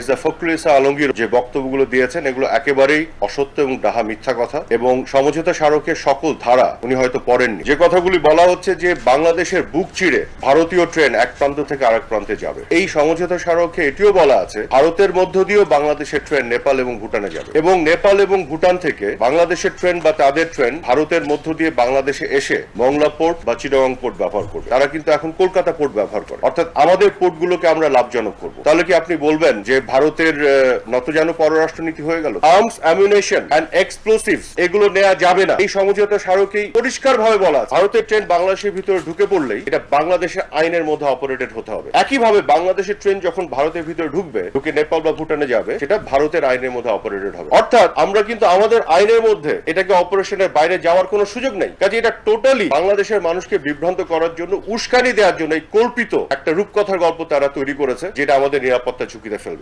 মির্জা ফখরুল ইসা আলমগীর যে বক্তব্যগুলো দিয়েছেন, এগুলো একেবারেই অসত্য এবং ডাহা মিথ্যা কথা এবং সমঝোতা স্মারকের সকল ধারা উনি হয়তো পড়েননি। যে কথাগুলি বলা হচ্ছে যে বাংলাদেশের বুক চিড়ে ভারতীয় ট্রেন এক প্রান্ত থেকে আরেক প্রান্তে যাবে। এই সমঝোতা স্মারকে এটিও বলা আছে, ভারতের মধ্য দিয়েও বাংলাদেশের ট্রেন নেপাল এবং ভুটানে যাবে। এবং নেপাল এবং ভুটান থেকে বাংলাদেশের ট্রেন বা তাদের ট্রেন ভারতের মধ্য দিয়ে বাংলাদেশে এসে মংলা পোর্ট বা চিটাগং পোর্ট ব্যবহার করবে। তারা কিন্তু এখন কলকাতা পোর্ট ব্যবহার করে। অর্থাৎ আমাদের পোর্টগুলোকে আমরা লাভজনক করব। তাহলে কি আপনি বলবেন যে ভারতের নতজানু পররাষ্ট্রনীতি হয়ে গেল। আর্মস অ্যামিউনেশন অ্যান্ড এক্সপ্লোসিভস এগুলো নেওয়া যাবে না। এই সমঝোতা স্মারকেই পরিষ্কার ভাবে বলা ভারতের ট্রেন বাংলাদেশের ভিতরে ঢুকে পড়লেই এটা বাংলাদেশের আইনের মধ্যে অপারেটেড হতে হবে। একইভাবে বাংলাদেশের ট্রেন যখন ভারতের ভিতরে ঢুকবে, ঢুকে নেপাল বা ভুটানে যাবে, সেটা ভারতের আইনের মধ্যে অপারেটেড হবে। অর্থাৎ আমরা কিন্তু আমাদের আইনের মধ্যে এটাকে অপারেশনের বাইরে যাওয়ার কোনো সুযোগ নেই। কাজে এটা টোটালি বাংলাদেশের মানুষকে বিভ্রান্ত করার জন্য, উস্কানি দেওয়ার জন্য এই কল্পিত একটা রূপকথার গল্প তারা তৈরি করেছে, যেটা আমাদের নিরাপত্তা ঝুঁকিতে ফেলবে।